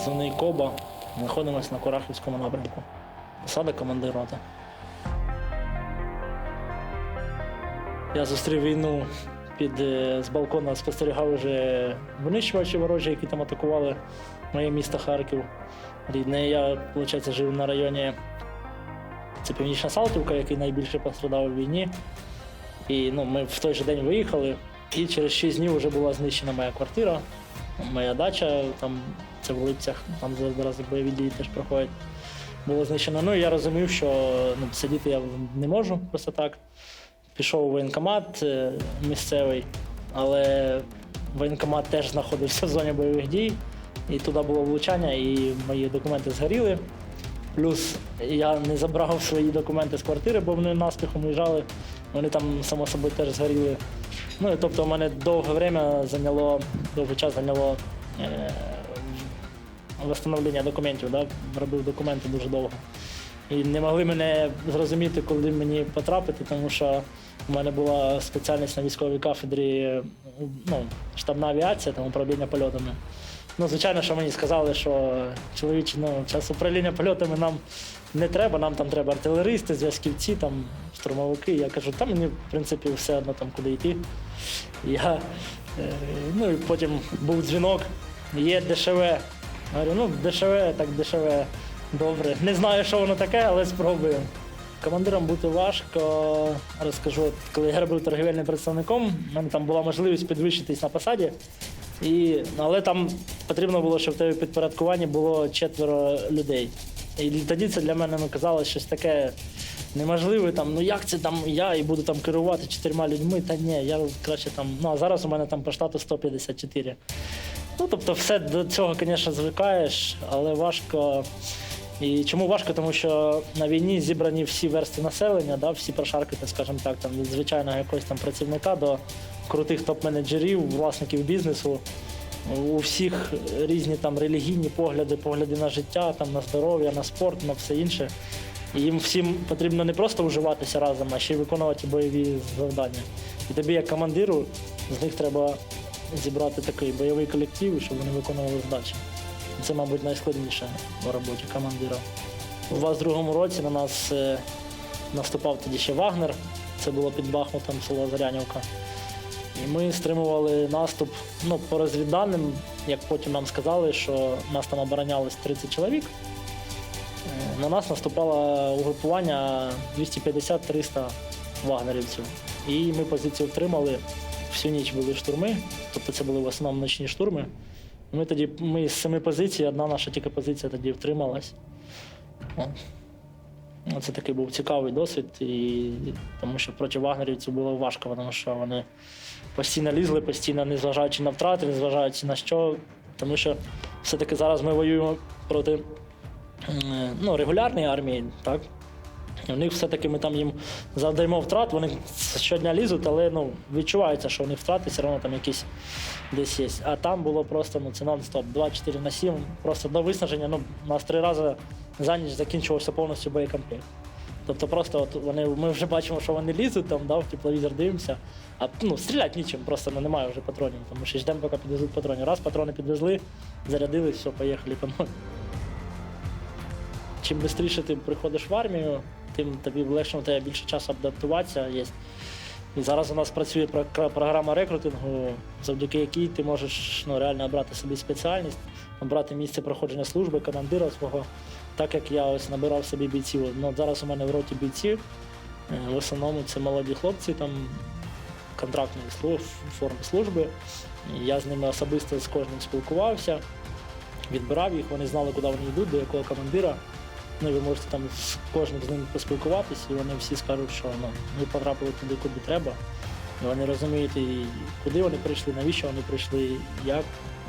позивний Коба. Знаходимося на Курахівському напрямку. Посада командир роти. Я зустрів війну під е, з балкона, спостерігав вже винищувачі ворожі, які там атакували моє місто Харків. Рідне. Я, виходить, жив на районі це Північна Салтівка, який найбільше пострадав у війні. І ну, ми в той же день виїхали, і через 6 днів вже була знищена моя квартира, моя дача, там це в Липцях, там зараз бойові дії теж проходять. Було знищено. Ну і я розумів, що ну, сидіти я не можу просто так. Пішов у воєнкомат е, місцевий, але воєнкомат теж знаходився в зоні бойових дій, і туди було влучання, і мої документи згоріли. Плюс я не забрав свої документи з квартири, бо вони наспіхом уїжджали. Вони там, само собою, теж згоріли. Ну і тобто, в мене довге время зайняло, довгий час зайняло е, встановлення документів. Да? Робив документи дуже довго. І не могли мене зрозуміти, коли мені потрапити, тому що в мене була спеціальність на військовій кафедрі ну, штабна авіація, там управління польотами. Ну, звичайно, що мені сказали, що чоловіче, ну, час управління польотами нам не треба, нам там треба артилеристи, зв'язківці, там, штурмовики. Я кажу, там мені, в принципі, все одно там куди йти. Я, е, ну і потім був дзвінок, є дешеве. Говорю, ну, дешеве, так дешеве, добре. Не знаю, що воно таке, але спробуємо. Командиром бути важко. Розкажу, коли я робив торгівельним представником, в мене там була можливість підвищитись на посаді. І, але там потрібно було, щоб в тебе підпорядкуванні було четверо людей. І тоді це для мене ну, казалось щось таке неможливе. Там, ну як це там я і буду там керувати чотирма людьми? Та ні, я краще там. Ну а зараз у мене там по штату 154. Ну, тобто, все до цього, звісно, звикаєш, але важко. І чому важко? Тому що на війні зібрані всі версти населення, да, всі прошаркати, скажімо так, там, від звичайного якогось там працівника до крутих топ-менеджерів, власників бізнесу. У всіх різні там релігійні погляди, погляди на життя, там, на здоров'я, на спорт, на все інше. І їм всім потрібно не просто вживатися разом, а ще й виконувати бойові завдання. І тобі, як командиру, з них треба зібрати такий бойовий колектив, щоб вони виконували задачі. Це, мабуть, найскладніше в роботі командира. У 22-му році на нас е, наступав тоді ще Вагнер, це було під Бахмутом, село Зарянівка. І ми стримували наступ ну, по розвідданим, як потім нам сказали, що нас там оборонялось 30 чоловік. Е, На нас наступало угрупування 250-300 вагнерівців. І ми позицію втримали. Всю ніч були штурми, тобто це були в основному ночні штурми. Ми тоді ми з семи позицій, одна наша тільки позиція тоді втрималась. Ну, Це такий був цікавий досвід, і, тому що проти вагнерівців було важко, тому що вони постійно лізли, постійно незважаючи на втрати, незважаючи на що. Тому що все-таки зараз ми воюємо проти ну, регулярної армії, так? І в них все-таки ми там їм завдаємо втрат, вони щодня лізуть, але ну, відчувається, що у них втрати все одно там якісь десь є. А там було просто ну, це нон-стоп, 24 на 7, просто до виснаження. Ну, нас три рази за ніч закінчувався повністю боєкомплект. Тобто просто от вони, ми вже бачимо, що вони лізуть, там, да, в тепловізор дивимося, а ну, стріляти нічим, просто ну, немає вже патронів, тому що ждемо, поки підвезуть патронів. Раз патрони підвезли, зарядили, все, поїхали по новій. Чим швидше ти приходиш в армію, тим тобі легше у тебе більше часу адаптуватися є. І зараз у нас працює програма рекрутингу, завдяки якій ти можеш ну, реально обрати собі спеціальність, обрати місце проходження служби, командира свого. Так як я ось набирав собі бійців. Ну, зараз у мене в роті бійців. е, В основному це молоді хлопці, там контрактної служб, форми служби. Я з ними особисто з кожним спілкувався, відбирав їх, вони знали, куди вони йдуть, до якого командира. Ну, ви можете там з кожним з ними поспілкуватися, і вони всі скажуть, що ну, ми потрапили туди, куди треба. І вони розуміють, і куди вони прийшли, навіщо вони прийшли, як.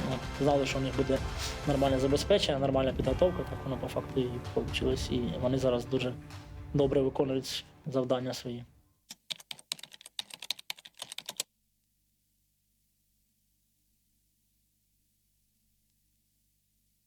Ну, знали, що у них буде нормальне забезпечення, нормальна підготовка, так воно по факту і вийшло. І вони зараз дуже добре виконують завдання свої.